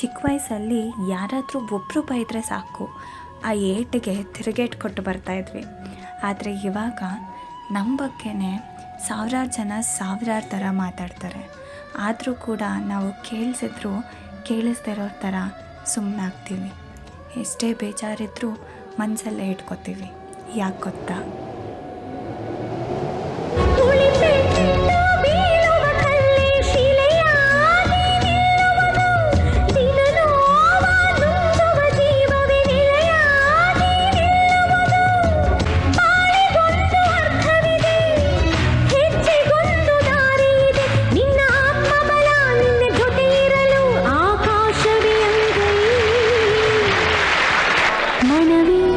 ಚಿಕ್ಕ ವಯಸ್ಸಲ್ಲಿ ಯಾರಾದರೂ ಒಬ್ಬರು ಬೈದರೆ ಸಾಕು. ಆ ಏಟಿಗೆ ತಿರುಗೇಟು ಕೊಟ್ಟು ಬರ್ತಾಯಿದ್ವಿ ಆದರೆ ಇವಾಗ ನಮ್ಮ ಬಗ್ಗೆನೇ ಸಾವಿರಾರು ಜನ ಸಾವಿರಾರು ಥರ ಮಾತಾಡ್ತಾರೆ. ಆದರೂ ಕೂಡ ನಾವು ಕೇಳಿಸಿದ್ರು ಕೇಳಿಸ್ದಿರೋ ಥರ ಸುಮ್ಮನಾಗ್ತೀವಿ ಎಷ್ಟೇ ಬೇಜಾರಿದ್ರೂ ಮನಸಲ್ಲೇ ಇಟ್ಕೋತೀವಿ. ಯಾಕೆ ಗೊತ್ತಾ? I'm